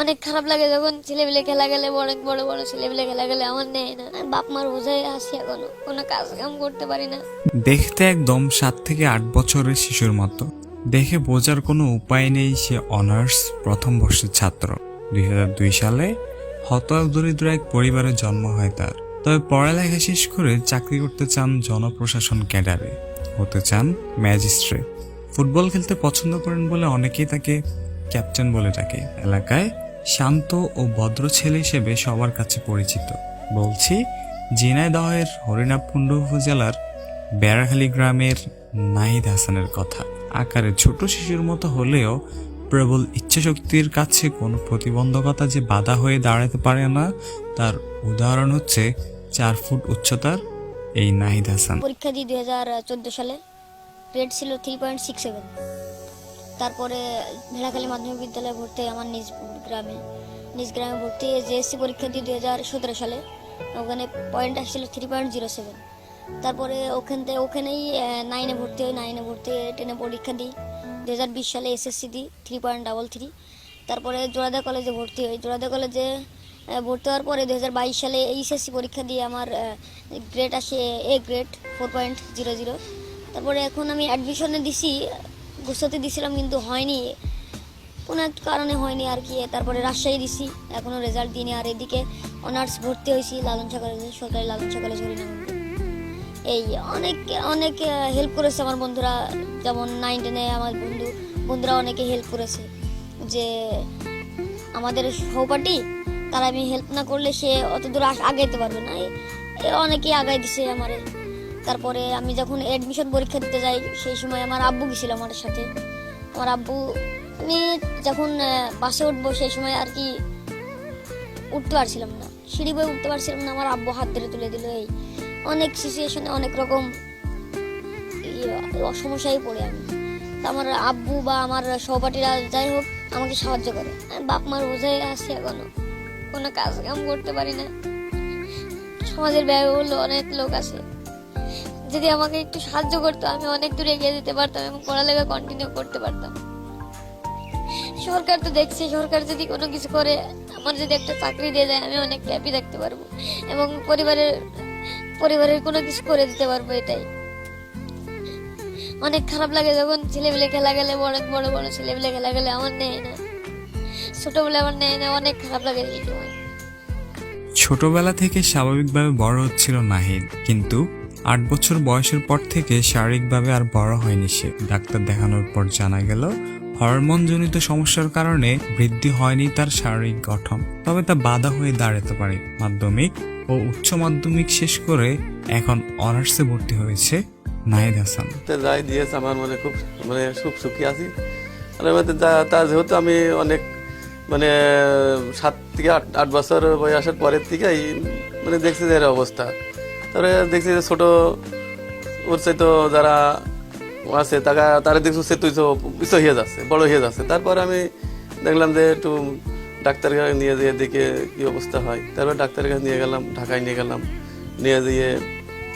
অনেক খারাপ লাগে যখন ছেলেপিলে খেলা গেলে অনেক বড় বড় ছেলেপিলে খেলা গেলে আমার নেয় না। বাপ মার বোঝাই আসি এখনও। কোনো কাজ কাম করতে পারি না। দেখতে একদম সাত থেকে আট বছরের শিশুর মতো। দেখে বোঝার কোনো উপায় নেই সে অনার্স প্রথম বর্ষের ছাত্র। দুই হাজার দুই সালে হত দরিদ্র এক পরিবারে জন্ম হয় তার। তবে পড়ালেখা শেষ করে চাকরি করতে চান জনপ্রশাসন ক্যাডারে। হতে চান ম্যাজিস্ট্রেট ফুটবল খেলতে পছন্দ করেন বলে অনেকেই তাকে ক্যাপ্টেন বলে ডাকে। এলাকায় শান্ত ও ভদ্র ছেলে হিসেবে সবার কাছে পরিচিত। বলছি, ঝিনাইদহের হরিণাকুণ্ড উপজেলার বেড়াখালী গ্রামের নাহিদ হাসানের কথা। আকারে ছোট শিশুর মতো হলেও প্রবল ইচ্ছাশক্তির কাছে কোনো প্রতিবন্ধকতা যে বাধা হয়ে দাঁড়াতে পারে না, তার উদাহরণ হচ্ছে চার ফুট উচ্চতার এই নাহিদ হাসান। পরীক্ষা দিই দুই হাজার চোদ্দ সালে গ্রেড ছিল থ্রি পয়েন্ট সিক্স সেভেন তারপরে ভেড়াখালী মাধ্যমিক বিদ্যালয়ে ভর্তি আমার নিজ গ্রামে নিজ গ্রামে ভর্তি জেএসসি পরীক্ষা দিই দুই হাজার সতেরো সালে। ওখানে পয়েন্ট আসছিল থ্রি পয়েন্ট জিরো সেভেন তারপরে ওখান থেকে, ওখানেই নাইনে ভর্তি হই নাইনে ভর্তি হয়ে টেনে পরীক্ষা দিই। দু হাজার বিশ সালে এসএসসি দিই থ্রি পয়েন্ট ডাবল থ্রি তারপরে জোড়াদা কলেজে ভর্তি হই। জোড়াদা কলেজে ভর্তি হওয়ার পরে দু হাজার বাইশ সালে এইচএসসি পরীক্ষা দিয়ে আমার গ্রেড আসে A grade four point zero zero তারপরে এখন আমি অ্যাডমিশনে দিছি গুছাতে দিছিলাম কিন্তু হয়নি। কোনো এক কারণে হয়নি আর কি, তারপরে রাজশাহী দিছি এখনও রেজাল্ট দিইনি। আর এদিকে অনার্স ভর্তি হয়েছি লালনসা কলেজে সরকারি লালনসা কলেজ হরিনাগঞ্জে এই অনেক অনেক হেল্প করেছে আমার বন্ধুরা, যেমন নাইন টেনে আমার বন্ধু, বন্ধুরা অনেকে হেল্প করেছে যে আমাদের সহপাঠী, তারা আমি হেল্প না করলে সে অত দূর আগাইতে পারবে না। অনেকেই আগাই দিছে আমারে। তারপরে আমি যখন অ্যাডমিশন পরীক্ষা দিতে যাই সেই সময় আমার আব্বু গেছিল আমার সাথে। আমার আব্বু আমি যখন বাসে উঠবো সেই সময় আর কি উঠতে পারছিলাম না। সিঁড়ি বয়ে উঠতে পারছিলাম না আমার আব্বু হাত ধরে তুলে দিল এই অনেক সিচুয়েশনে অনেক রকম ইয়ে, সমস্যায় পড়ে আমি। আমার আব্বু বা আমার সহপাঠীরা যাই হোক আমাকে সাহায্য করে। আমি বাপ মার বোঝাই আছি এখনও। কোনো কাজ কাম করতে পারি না। সমাজের ব্যয়বহুল অনেক লোক আছে। যদি আমাকে একটু সাহায্য করতো, আমি অনেক দূরে এগিয়ে যেতে পারতাম এবং পড়ালেখা কন্টিনিউ করতে পারতাম। সরকার তো দেখছে, সরকার যদি কোনো কিছু করে, আমার যদি একটা চাকরি দিয়ে দেয় আমি অনেক হ্যাপি থাকতে পারব এবং পরিবারের পরিবারের কোনো কিছু করে দিতে পারব এটাই। অনেক খারাপ লাগে যখন ছেলেপিলে খেলা গেলে অনেক বড় বড় ছেলেপিলে খেলা গেলে আমার নেয় না। ছোটবেলা আমার নেয় না, অনেক খারাপ লাগে ছোটবেলা থেকে স্বাভাবিকভাবে বড় হচ্ছিল নাহিদ, কিন্তু আট বছর বয়সের পর থেকে শারীরিকভাবে আর বড় হয়নি সে। ডাক্তার দেখানোর পর জানা গেল, হরমোনজনিত সমস্যার কারণে বৃদ্ধি হয়নি তার শারীরিক গঠন। তবে তা বাধা হয়ে দাঁড়াতে পারে। মাধ্যমিক ও উচ্চ মাধ্যমিক শেষ করে এখন অনার্সে ভর্তি হয়েছে নাহিদ হাসান। যাই দিয়েছে আমার মনে খুব মানে খুব সুখী আছি। তা যেহেতু আমি অনেক মানে সাত থেকে আট আট বছর বয়সের পরের থেকেই মানে দেখছি যে এর অবস্থা। তারপরে দেখছি যে ছোট ওর তো যারা আছে, তারা তারা দেখছি সে তুই তো হয়ে যাচ্ছে, বড় হয়ে যাচ্ছে। তারপর আমি দেখলাম যে একটু ডাক্তারের কাছে নিয়ে যেয়ে দেখে কি অবস্থা হয়। তারপর ডাক্তারের কাছে নিয়ে গেলাম, ঢাকায় নিয়ে গেলাম, নিয়ে যেয়ে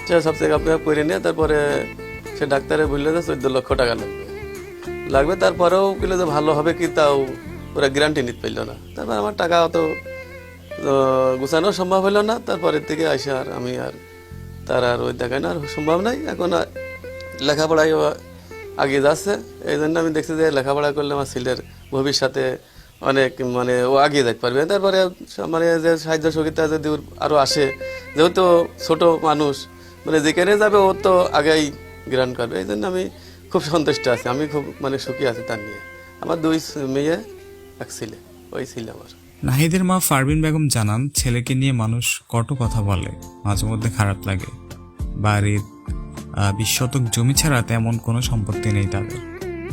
সে সব চেক আপ করে নিয়ে তারপরে সে ডাক্তারে বলল যে চোদ্দ লক্ষ টাকা লাগবে। লাগবে, তারপরেও বলল যে ভালো হবে কি তাও ওরা গ্যারান্টি নিতে পারল না। তারপর আমার টাকা অত গুছানো সম্ভব হলো না। তারপরের থেকে আসে আর আমি আর তার আর ওই দেখায় না, আর সম্ভব নাই। এখন ও আগে যাচ্ছে। এই জন্য আমি দেখছি যে লেখাপড়া করলে আমার ছেলের ভবিষ্যতে অনেক মানে ও আগিয়ে যেতে পারবে। তারপরে মানে যে সাহায্য সহযোগিতা যদি আরও আসে, যেহেতু ছোট মানুষ মানে যেখানে যাবে ও তো আগেই গ্রহণ করবে। এই জন্য আমি খুব সন্তুষ্ট আছি। আমি খুব মানে সুখী আছি তার নিয়ে। আমার দুই মেয়ে, এক ছেলে, ওই ছিল আমার। নাহিদের মা ফারবিন বেগম জানান, ছেলেকে নিয়ে মানুষ কত কথা বলে, মাঝে মধ্যে খারাপ লাগে। বাড়ির বিশ জমি ছাড়া তেমন কোনো সম্পত্তি নেই তাদের।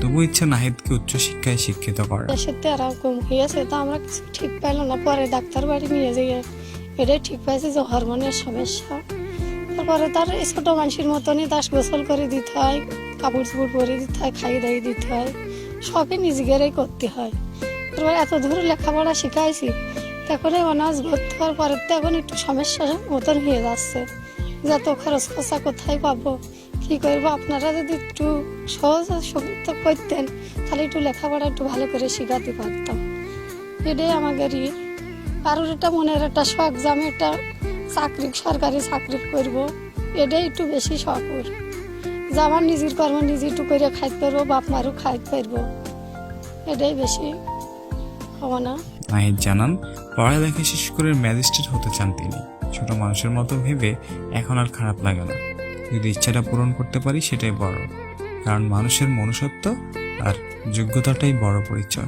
তবু ইচ্ছে নাহিদকে উচ্চশিক্ষায় শিক্ষিত করা দেশের তেরা কম হয়েছে তো আমরা কিছু ঠিক পাইলাম না। পরে ডাক্তার বাড়ি নিয়ে যাই। এটাই ঠিক পাইছে যে হরমোনের সমস্যা। তারপরে তার ছোট মানুষের মতনই দাস গোসল করে দিতে হয়, কাপড় চোপড় পরে দিতে হয়, খাইয়ে দাইয়ে দিতে হয়। সবই নিজেদেরই করতে হয়। তারপরে এত দূর লেখাপড়া শিখাইছি এই অনার্স ভর্তি হওয়ার পরে তো এখন একটু সমস্যা মতন হয়ে যাচ্ছে। যত খরচ খরচা কোথায় পাবো? কি করব? আপনারা যদি একটু সহজ সুবিধা করতেন, তাহলে একটু লেখাপড়া একটু ভালো করে শেখাতে পারতাম। এটাই আমাদেরই কারোর একটা মনের একটা শখ যে আমি একটা চাকরি, সরকারি চাকরি করব। এটাই একটু বেশি শখ ওর। যে আমার নিজের কর্ম নিজে একটু করে খাইতে পারব, বাপ মারও খাইতে পারব। এটাই বেশি হব না। নাহিদ জানান, পড়ালেখা শেষ করে ম্যাজিস্ট্রেট হতে চান তিনি। ছোট মানুষের মতো ভেবে এখন আর খারাপ লাগে না। যদি ইচ্ছাটা পূরণ করতে পারি, সেটাই বড়। কারণ মানুষের মনুষ্যত্ব আর যোগ্যতাটাই বড় পরিচয়।